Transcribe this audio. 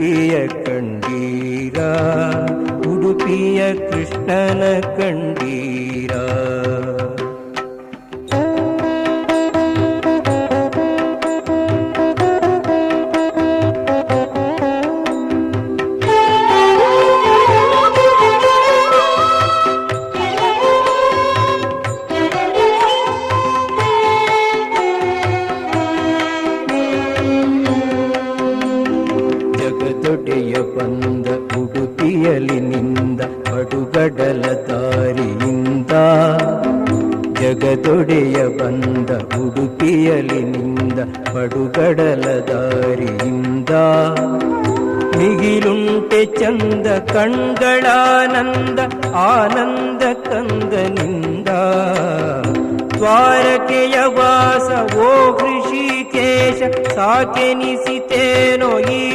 உடுப்பிய கண்டீரா? உடுப்பிய கிருஷ்ணன கண்டீரா? ಜಗದೊಡೆಯ ಬಂದ ಉಡುಪಿಯಲಿ ನಿಂದ ಪಡುಗಡಲ ದಾರಿಯಿಂದ. ಜಗದೊಡೆಯ ಬಂದ ಉಡುಪಿಯಲಿ ನಿಂದ ಪಡುಗಡಲ ದಾರಿಯಿಂದ. ಮಿಗಿಲುಂಟೆ ಚಂದ ಕಣ್ಗಳಾನಂದ, ಆನಂದ ಕಂದನಿಂದ. ದ್ವಾರಕೆಯ ವಾಸ, ಓ ಹೃಷಿಕೇಶ ಸಾಕೆನಿಸಿತೇನೋ ಈಶಾ